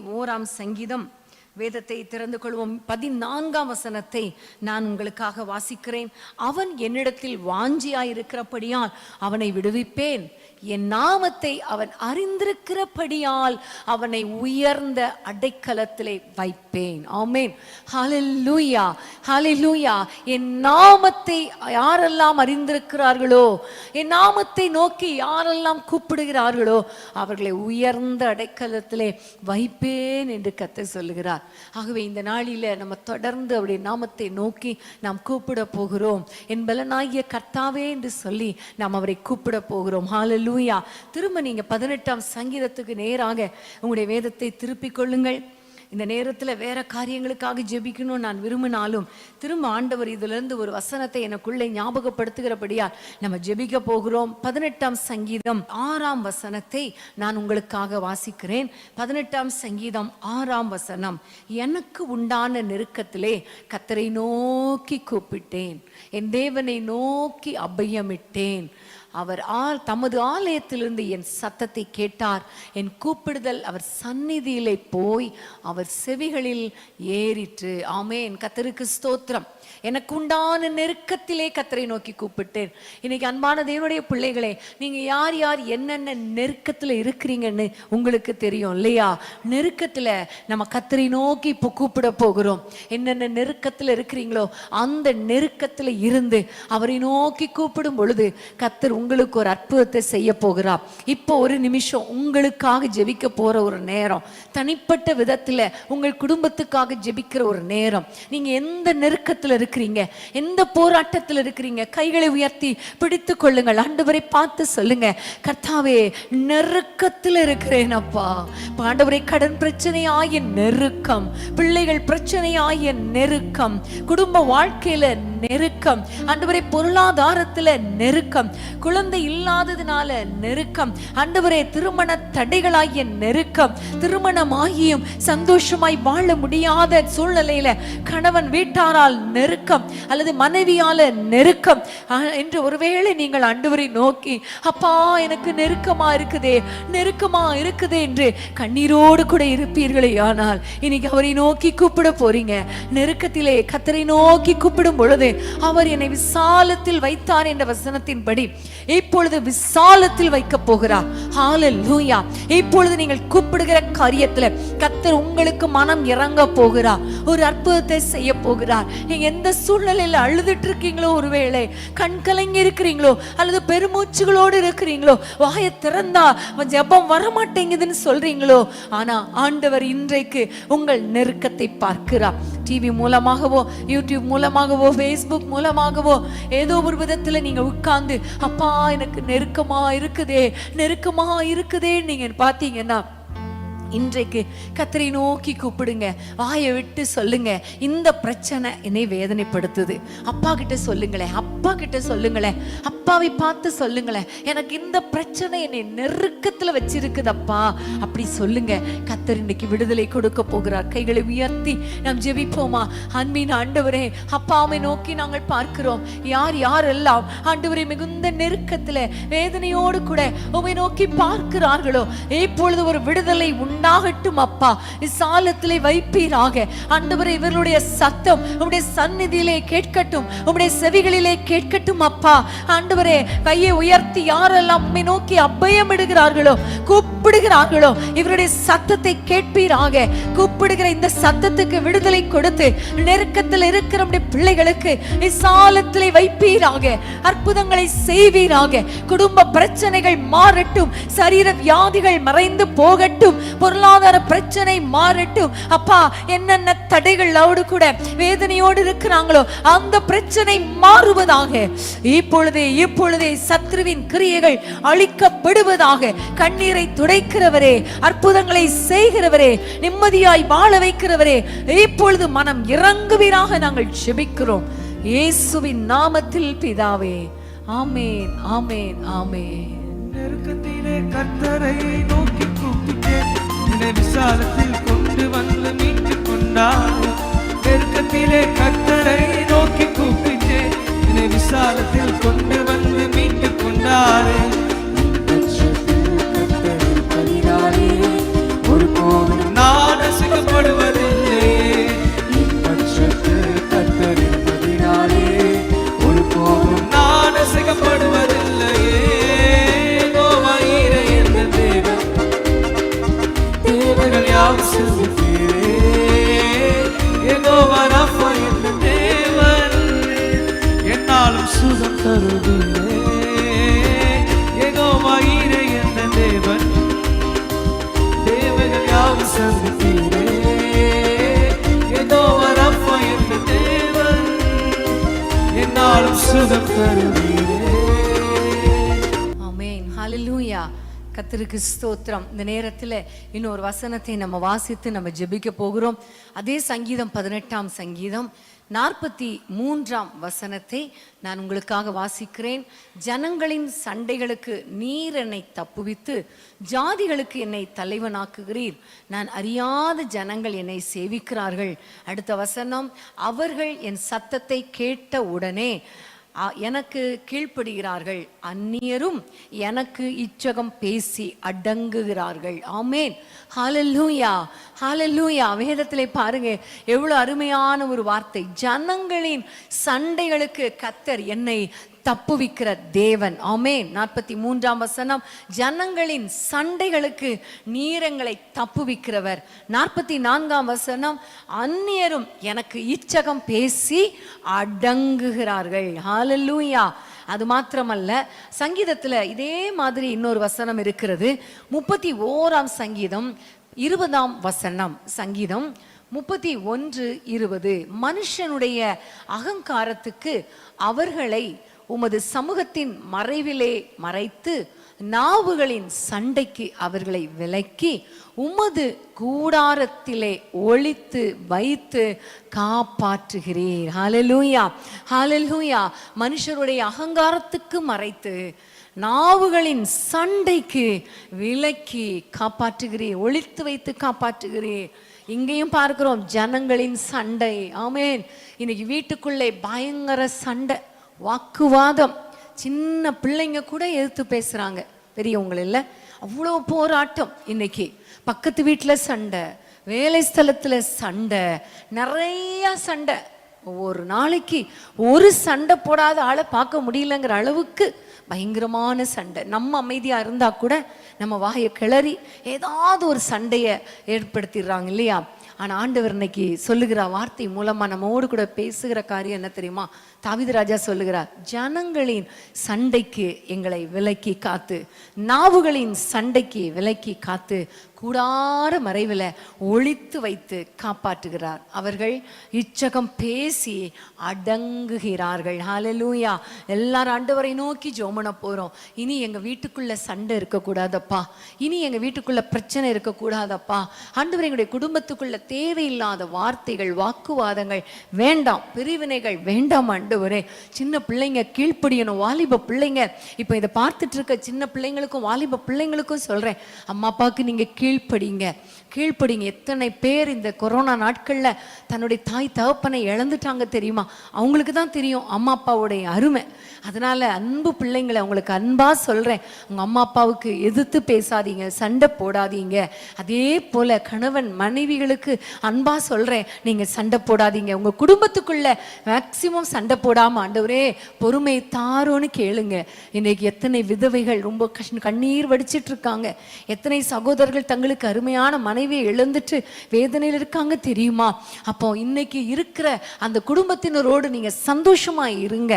ஓராம் சங்கீதம். வேதத்தை திறந்து கொள்வோம். பதினான்காம் வசனத்தை நான் உங்களுக்காக வாசிக்கிறேன். அவன் என்னிடத்தில் வாஞ்சியாயிருக்கிறபடியால் அவனை விடுவிப்பேன். என் நாமத்தை அவன் அறிந்திருக்கிறபடியால் அவனை உயர்ந்த அடைக்கலத்திலே வைப்பேன். ஆமேன். ஹalleluya என் நாமத்தை யாரெல்லாம் அறிந்திருக்கிறார்களோ என் நாமத்தை நோக்கி யாரெல்லாம் கூப்பிடுகிறார்களோ அவர்களை உயர்ந்த அடைக்கலத்திலே வைப்பேன் என்று கத்தை சொல்லுகிறார். ஆகவே இந்த நாளில நம்ம தொடர்ந்து அவருடைய நாமத்தை நோக்கி நாம் கூப்பிட போகிறோம். என்பலனாகிய கர்த்தாவே என்று சொல்லி நாம் அவரை கூப்பிட போகிறோம். ஹalleluya திரும்ப நீங்க பதினெட்டாம் சங்கீதத்துக்கு நேராக உங்களுடைய வேதத்தை திருப்பிக் கொள்ளுங்கள். இந்த நேரத்தில் வேற காரியங்களுக்காக ஜெபிக்கணும்னு நான் விரும்பினாலும் திரும்ப ஆண்டவர் இதிலிருந்து ஒரு வசனத்தை எனக்குள்ளே ஞாபகப்படுத்துகிறபடியா நம்ம ஜெபிக்க போகிறோம். பதினெட்டாம் சங்கீதம் ஆறாம் வசனத்தை நான் உங்களுக்காக வாசிக்கிறேன். பதினெட்டாம் சங்கீதம் ஆறாம் வசனம் எனக்கு உண்டான நெருக்கத்திலே கத்தரை நோக்கி கூப்பிட்டேன். என் தேவனை நோக்கி அபயமிட்டேன். அவர் ஆல் தமது ஆலயத்திலிருந்து என் சத்தத்தை கேட்டார். என் கூப்பிடுதல் அவர் சந்நிதியிலே போய் அவர் செவிகளில் ஏறிற்று. ஆமென். கத்தருக்கு ஸ்தோத்திரம். எனக்கு உண்டான நெருக்கத்திலே கத்தரை நோக்கி கூப்பிட்டேன். இன்னைக்கு அன்பான தேவனுடைய பிள்ளைகளே நீங்க யார் யார் என்னென்ன நெருக்கத்தில் இருக்கிறீங்கன்னு உங்களுக்கு தெரியும் இல்லையா? நெருக்கத்தில் நம்ம கத்தரை நோக்கி இப்போ கூப்பிட போகிறோம். என்னென்ன நெருக்கத்தில் இருக்கிறீங்களோ அந்த நெருக்கத்தில் இருந்து அவரை நோக்கி கூப்பிடும் பொழுது கத்தர் உங்களுக்கு ஒரு அற்புதத்தை செய்ய போகிறார். இப்போ ஒரு நிமிஷம் உங்களுக்காக ஜெபிக்க போற ஒரு நேரம். தனிப்பட்ட விதத்தில் உங்கள் குடும்பத்துக்காக ஜெபிக்கிற ஒரு நேரம். நீங்க எந்த நெருக்கத்துல இருக்கிறீங்க? எந்த போராட்டத்தில் இருக்கிறீங்க? கைகளை உயர்த்தி பிடித்து கொள்ளுங்கள். ஆண்டவரை பார்த்து சொல்லுங்க. கர்த்தாவே நெருக்கத்துல இருக்கிறேன் அப்பா ஆண்டவரை கடன் பிரச்சனையாய நெருக்கம். பிள்ளைகள் பிரச்சனையாய நெருக்கம். குடும்ப வாழ்க்கையில நெருக்கம். ஆண்டவரை பொருளாதாரத்துல நெருக்கம். குழந்தை இல்லாததுனால நெருக்கம். ஆண்டவரே திருமண தடைகளாகிய நெருக்கம். திருமணமாகியும் சந்தோஷமாய் வாழ முடியாத சூழ்நிலையில கணவன் வீட்டாரால் நெருக்கம் அல்லது மனைவியால நெருக்கம். என்று ஒருவேளை நீங்கள் ஆண்டவரை நோக்கி அப்பா எனக்கு நெருக்கமா இருக்குதே நெருக்கமா இருக்குதே என்று கண்ணீரோடு கூட இருப்பீர்களே ஆனால் இன்னைக்கு அவரை நோக்கி கூப்பிட போறீங்க. நெருக்கத்திலே கத்தரை நோக்கி கூப்பிடும் பொழுது அவர் என்னை விசாலத்தில் வைத்தார் என்ற வசனத்தின்படி இப்பொழுது விசாலத்தில் வைக்க போகிறார். ஹalleluya இப்பொழுது நீங்கள் கூப்பிடுகிற காரியத்துல கத்தர் உங்களுக்கு மனம் இறங்க போகிறார். ஒரு அற்புதத்தை செய்ய போகிறார். நீங்க எந்த சூழ்நிலையில அழுதுட்டு இருக்கீங்களோ ஒருவேளை கண் கலங்கி இருக்கிறீங்களோ அல்லது பெருமூச்சுகளோடு இருக்கிறீங்களோ வாயை திறந்தா ஜெபம் வர மாட்டேங்குதுன்னு சொல்றீங்களோ ஆனா ஆண்டவர் இன்றைக்கு உங்கள் நெருக்கத்தை பார்க்கிறார். டிவி மூலமாகவோ யூடியூப் மூலமாகவோ ஃபேஸ்புக் மூலமாகவோ ஏதோ ஒரு விதத்துல நீங்க உட்கார்ந்து அப்பா எனக்கு நெருக்கமா இருக்குதே நெருக்கமா இருக்குதே நீங்கள் பார்த்தீங்கன்னா இன்றைக்கு கத்தரை நோக்கி கூப்பிடுங்க. வாயை விட்டு சொல்லுங்க. இந்த பிரச்சனை என்னை வேதனைப்படுத்துது. அப்பா கிட்ட சொல்லுங்களேன். அப்பா கிட்ட சொல்லுங்களேன். அப்பாவை பார்த்து சொல்லுங்களேன். எனக்கு இந்த பிரச்சனை என்னை நெருக்கத்துல வச்சிருக்குதப்பா. அப்படி சொல்லுங்க. கத்தர் இன்னைக்கு விடுதலை கொடுக்க போகிறார். கைகளை உயர்த்தி நாம் ஜெபிப்போமா? அன்பின் ஆண்டவரே அப்பாவை நோக்கி நாங்கள் பார்க்கிறோம். யார் யாரெல்லாம் ஆண்டவரை மிகுந்த நெருக்கத்துல வேதனையோடு கூட உமை நோக்கி பார்க்கிறார்களோ இப்பொழுது ஒரு விடுதலை உண்டு. உண்டாகட்டும் அப்பா. இசாலத்திலே வைப்பீராக. ஆண்டவரே இவர்களுடைய சத்தம் உம்முடைய சந்நிதியிலே கேட்கட்டும். உம்முடைய செவிகளிலே கேட்கட்டும் அப்பா. ஆண்டவரே கையை உயர்த்தி யாரெல்லாம் உம்மை நோக்கி அபயம் இடுகிறார்களோ கூப்பிடுகிறார்களோ இவருடைய சத்தத்தை கேட்பீராக. கூப்பிடுகிற இந்த சத்தத்துக்கு விடுதலை கொடுத்து நெருக்கத்தில் இருக்கிற பிள்ளைகளுக்கு இசாலத்திலே வைப்பீராக. அற்புதங்களை செய்வீராக. குடும்ப பிரச்சனைகள் மாறட்டும். சரீர வியாதிகள் மறைந்து போகட்டும். பொருளாதார பிரச்சனை மாறட்டும். அப்பா என்னென்ன தடைகளோடு கூட வேதனையோடு இருக்கிறாங்களோ அந்த பிரச்சனை மாறுவதாக. இப்பொழுதே இப்பொழுதே சத்ருவின் கிரியைகள் அழிக்கப்படுவதாக கண்ணீரை துடைக்கிறவரே அற்புதங்களை செய்கிறவரே நிம்மதியாய் வாழ வைக்கிறவரே இப்பொழுது மனம் இறங்குவீராக நாங்கள் செபிக்கிறோம் இயேசுவின் நாமத்தில் பிதாவே ஆமேன் ஆமேன் ஆமேன். நெருக்கத்திலே கர்த்தரை நோக்கி என்னாலும் தருவீரே ஹalleluya ஸ்தோத்திரம். இந்த நேரத்தில் இன்னொரு வசனத்தை நம்ம வாசித்து நம்ம ஜெபிக்க போகிறோம். அதே சங்கீதம் பதினெட்டாம் சங்கீதம் நாற்பத்தி மூன்றாம் வசனத்தை நான் உங்களுக்காக வாசிக்கிறேன். ஜனங்களின் சண்டைகளுக்கு நீர் என்னை தப்புவித்து ஜாதிகளுக்கு என்னை தலைவனாக்குகிறீர். நான் அறியாத ஜனங்கள் என்னை சேவிக்கிறார்கள். அடுத்த வசனம் அவர்கள் என் சத்தத்தை கேட்ட உடனே எனக்கு கீழ்ப்படுகிறார்கள் அந்நியரும் எனக்கு இச்சகம் பேசி அடங்குகிறார்கள். ஆமேன். ஹாலல்லூயா ஹாலல்லூயா வேதத்திலே பாருங்க எவ்வளவு அருமையான ஒரு வார்த்தை. ஜனங்களின் சண்டைகளுக்கு கத்தர் என்னை தப்புவிக்கிற தேவன். ஆமே நாற்பத்தி மூன்றாம் வசனம். ஜனங்களின் சண்டைகளுக்கு நீரங்களை தப்புவிக்கிறவர். நாற்பத்தி நான்காம் வசனம். அந்நியரும் எனக்கு இச்சகம் பேசி அடங்குகிறார்கள். ஹalleluya. அது மாத்திரமல்ல சங்கீதத்தில் இதே மாதிரி இன்னொரு வசனம் இருக்கிறது. முப்பத்தி ஓராம் சங்கீதம் இருபதாம் வசனம் சங்கீதம். முப்பத்தி ஒன்று இருபது. மனுஷனுடைய அகங்காரத்துக்கு அவர்களை உமது சமூகத்தின் மறைவிலே மறைத்து நாவுகளின் சண்டைக்கு அவர்களை விலக்கி உமது கூடாரத்திலே ஒழித்து வைத்து காப்பாற்றுகிறீர். ஹாலலூயா ஹாலலூயா மனுஷருடைய அகங்காரத்துக்கு மறைத்து நாவுகளின் சண்டைக்கு விலக்கி காப்பாற்றுகிறீர். ஒழித்து வைத்து காப்பாற்றுகிறீர். இங்கேயும் பார்க்கிறோம் ஜனங்களின் சண்டை. ஆமேன் இன்னைக்கு வீட்டுக்குள்ளே பயங்கர சண்டை. வாக்குவாதம். சின்ன பிள்ளைங்க கூட எதிர்த்து பேசுறாங்க. பெரியவங்க இல்ல அவ்வளோ போராட்டம் இன்னைக்கு. பக்கத்து வீட்டில் சண்டை வேலை ஸ்தலத்தில் சண்டை நிறைய சண்டை. ஒவ்வொரு நாளைக்கு ஒரு சண்டை போடாத ஆளை பார்க்க முடியலங்கிற அளவுக்கு பயங்கரமான சண்டை. நம்ம அமைதியா இருந்தா கூட நம்ம வாயை கிளறி ஏதாவது ஒரு சண்டையை ஏற்படுத்திடுறாங்க இல்லையா? ஆனா ஆண்டவர் இன்னைக்கு சொல்லுகிற வார்த்தை மூலமா நம்மோடு கூட பேசுகிற காரியம் என்ன தெரியுமா? தாவித ராஜா சொல்லுகிறார் ஜனங்களின் சண்டைக்கு எங்களை விலக்கி காத்து நாவுகளின் சண்டைக்கு விலக்கி காத்து கூடார மறைவில் ஒழித்து வைத்து காப்பாற்றுகிறார். அவர்கள் இச்சகம் பேசி அடங்குகிறார்கள். ஹாலலூயா எல்லாரும் ஆண்டவரை நோக்கி ஜோமன போறோம். இனி எங்கள் வீட்டுக்குள்ள சண்டை இருக்கக்கூடாதப்பா. இனி எங்க வீட்டுக்குள்ள பிரச்சனை இருக்கக்கூடாதப்பா. ஆண்டவர் எங்களுடைய குடும்பத்துக்குள்ள தேவையில்லாத வார்த்தைகள் வாக்குவாதங்கள் வேண்டாம். பிரிவினைகள் வேண்டாம் ஆண்டவரே சின்ன பிள்ளைங்க கீழ்ப்படியணும் வாலிப பிள்ளைங்க. இப்போ இதை பார்த்துட்டு இருக்க சின்ன பிள்ளைங்களுக்கும் வாலிப பிள்ளைங்களுக்கும் சொல்றேன். அம்மா அப்பாவுக்கு நீங்க கீழ்ப்படிங்க. கீழ்ப்படிங்க. எத்தனை பேர் இந்த கொரோனா நாட்களில் தன்னுடைய தாய் தகப்பனை இழந்துட்டாங்க தெரியுமா? அவங்களுக்கு தான் தெரியும் அம்மா அப்பாவுடைய அருமை. அதனால் அன்பு பிள்ளைங்களை அவங்களுக்கு அன்பாக சொல்கிறேன் உங்கள் அம்மா அப்பாவுக்கு எதிர்த்து பேசாதீங்க சண்டை போடாதீங்க. அதே போல் கணவன் மனைவிகளுக்கு அன்பாக சொல்கிறேன் நீங்கள் சண்டை போடாதீங்க. உங்கள் குடும்பத்துக்குள்ள மேக்சிமம் சண்டை போடாமல் ஆண்டவரே பொறுமை தாரோன்னு கேளுங்க. இன்றைக்கி எத்தனை விதவைகள் ரொம்ப கஷ் கண்ணீர் வடிச்சிட்டு இருக்காங்க. எத்தனை சகோதரர்கள் தங்களுக்கு அருமையான மனைவி எழுந்துட்டு வேதனையில் இருக்காங்க தெரியுமா? அப்போ இன்னைக்கு இருக்கிற அந்த குடும்பத்தினரோடு நீங்க சந்தோஷமா இருங்க.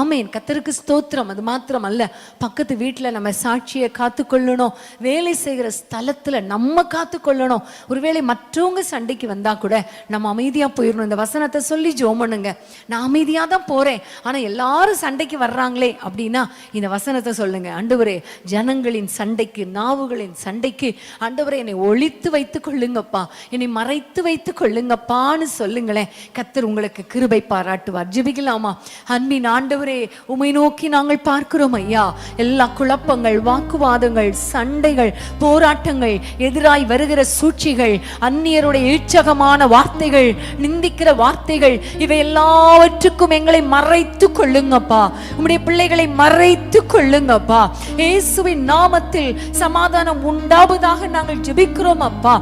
ஆமேன். கத்தருக்கு ஸ்தோத்திரம். அது மாத்திரம் அல்ல பக்கத்து வீட்டுல நம்ம சாட்சியை காத்துக்கொள்ளணும். வேலை செய்கிற ஸ்தலத்துல நம்ம காத்துக்கொள்ளணும். ஒருவேளை மற்றவங்க சண்டைக்கு வந்தா கூட நம்ம அமைதியா போயிடணும் இந்த வசனத்தை சொல்லி ஜோம் பண்ணுங்க. நான் அமைதியா தான் போறேன். ஆனா எல்லாரும் சண்டைக்கு வர்றாங்களே அப்படின்னா இந்த வசனத்தை சொல்லுங்க. ஆண்டவரே ஜனங்களின் சண்டைக்கு நாவுகளின் சண்டைக்கு ஆண்டவரே என்னை ஒழித்து வைத்து வைத்துக் கொள்ளுங்கப்பா என்னை மறைத்து வைத்துக் கொள்ளுங்கப்பான்னு சொல்லுங்களேன். கத்தர் உங்களுக்கு கிருபை பாராட்டுவார். ஜிபிக்கலாமா? அன்பின் ஆண்டவரே உமை நோக்கி நாங்கள் பார்க்கிறோம் ஐயா. எல்லா குழப்பங்கள் வாக்குவாதங்கள் சண்டைகள் போராட்டங்கள் எதிராய் வருகிற சூழ்ச்சிகள் அந்நியருடைய இச்சகமான வார்த்தைகள் நிந்திக்கிற வார்த்தைகள் இவை எல்லாவற்றுக்கும் எங்களை மறைத்து கொள்ளுங்கப்பா. உம்முடைய பிள்ளைகளை மறைத்து கொள்ளுங்கப்பா. இயேசுவின் நாமத்தில் சமாதானம் உண்டாவதாக நாங்கள் ஜெபிக்கிறோம் அப்பா.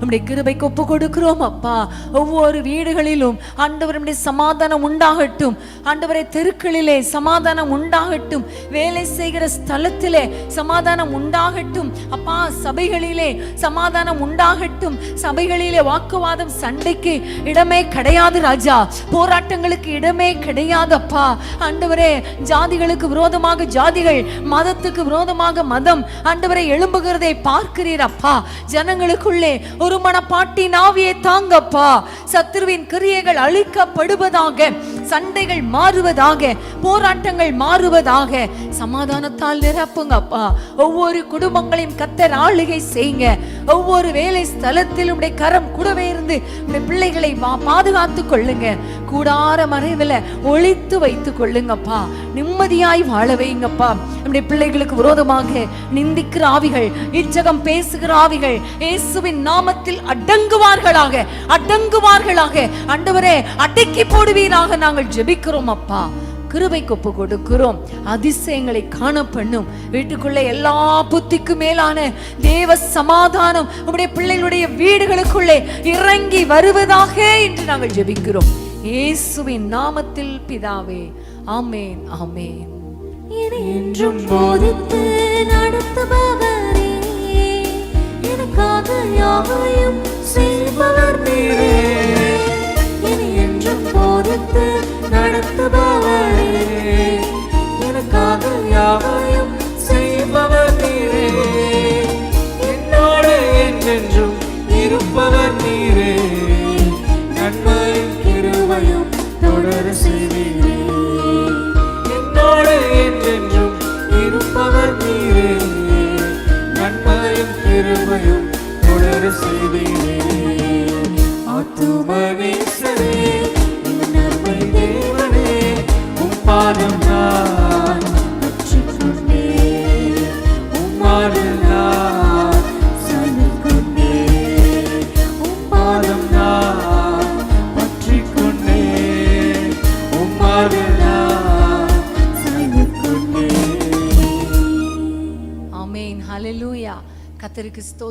நம்முடைய கிருபைக்கு ஒப்பு கொடுக்கிறோம் அப்பா. ஒவ்வொரு வீடுகளிலும் ஆண்டவர் நம்முடைய சமாதானம் உண்டாகட்டும். ஆண்டவரை தெருக்களிலே சமாதானம் உண்டாகட்டும். வேலை செய்கிற ஸ்தலத்திலே சமாதானம் உண்டாகட்டும். அப்பா சபைகளிலே சமாதானம் உண்டாகட்டும். சபைகளிலே வாக்குவாதம் சண்டைக்கு இடமே கிடையாது ராஜா. போராட்டங்களுக்கு இடமே கிடையாது அப்பா. ஆண்டவரே ஜாதிகளுக்கு விரோதமாக ஜாதிகள் மதத்துக்கு விரோதமாக மதம். ஆண்டவரை எழும்புகிறதை பார்க்கிறீர் அப்பா. ஜனங்களுக்குள்ளே ஒரு மனப்பாட்டி நாவியை தாங்கப்பா. சத்ருவின் கிரியைகள் அழிக்கப்படுவதாக சண்டைகள் மாறுவதாக போராட்டங்கள் மாறுவதாக. சமாதானத்தால் நிரப்புங்க அப்பா. ஒவ்வொரு குடும்பங்களையும் கத்தர் ஆளுகை செய்யுங்க. ஒவ்வொரு வேலை ஸ்தலத்திலும் உடைய கரம் கூடவே இருந்து உடைய பிள்ளைகளை வா- பாதுகாத்துக் கொள்ளுங்க. கூடார மறைவில் ஒழித்து வைத்துக் கொள்ளுங்கப்பா நிம்மதியாய் வாழ வைங்கப்பா நம்முடைய பிள்ளைகளுக்கு விரோதமாக நிந்திக்கிற ஆவிகள் இச்சகம் பேசுகிற ஆவிகள் இயேசுவின் நாமத்தில் அடங்குவார்களாக அடங்குவார்களாக. ஆண்டவரே அடக்கி போடுவீராக நாங்கள் நாங்கள் ஜெபிக்கிறோம் அப்பா. கிருபைக்கு ஒப்பு கொடுக்கிறோம். அதிசயங்களை காண பண்ணும். வீட்டுக்குள்ள எல்லா புத்திக்கு மேலான தேவ சமாதானம் உங்களுடைய பிள்ளைகளுடைய வீடுகளுக்குள்ளே இறங்கி வருவதாக என்று நாங்கள் ஜெபிக்கிறோம். இயேசுவின் நாமத்தில் பிதாவே ஆமேன் ஆமேன். என்றும் போதித்து நடத்துபவரே எனக்காக யாவையும் செய்பவர்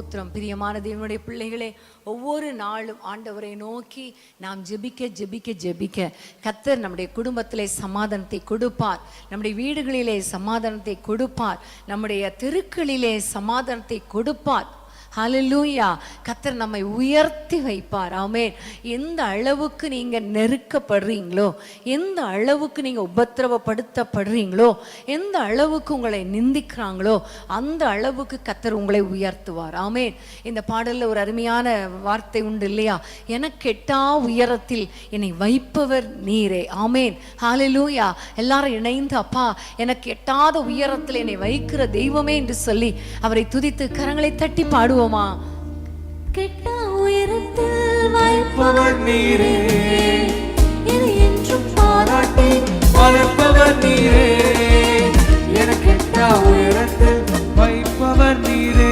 ஸ்தோத்திரம். பிரியமான தேவனுடைய பிள்ளைகளே ஒவ்வொரு நாளும் ஆண்டவரை நோக்கி நாம் ஜெபிக்க ஜெபிக்க ஜெபிக்க. கத்தர் நம்முடைய குடும்பத்திலே சமாதானத்தை கொடுப்பார். நம்முடைய வீடுகளிலே சமாதானத்தை கொடுப்பார். நம்முடைய தெருக்களிலே சமாதானத்தை கொடுப்பார். ஹலலூயா கத்தர் நம்மை உயர்த்தி வைப்பார். ஆமேன் எந்த அளவுக்கு நீங்கள் நெருக்கப்படுறீங்களோ எந்த அளவுக்கு நீங்கள் உபத்திரவப்படுத்தப்படுறீங்களோ எந்த அளவுக்கு உங்களை நிந்திக்கிறாங்களோ அந்த அளவுக்கு கத்தர் உங்களை உயர்த்துவார். ஆமேன் இந்த பாடலில் ஒரு அருமையான வார்த்தை உண்டு இல்லையா? எனக்கு எட்டா உயரத்தில் என்னை வைப்பவர் நீரே. ஆமேன் ஹalleluya எல்லாரும் இணைந்து அப்பா எனக்கு எட்டாத உயரத்தில் என்னை வைக்கிற தெய்வமே என்று சொல்லி அவரை துதித்து கரங்களை தட்டி பாடுவோம். பாடுவோமா கெட்ட உயரத்தில் வைப்பவர் நீரே. இது என்றும் பாராட்டி வளர்ப்பவர் நீரே. என கெட்ட உயரத்தில் வைப்பவர் நீரே.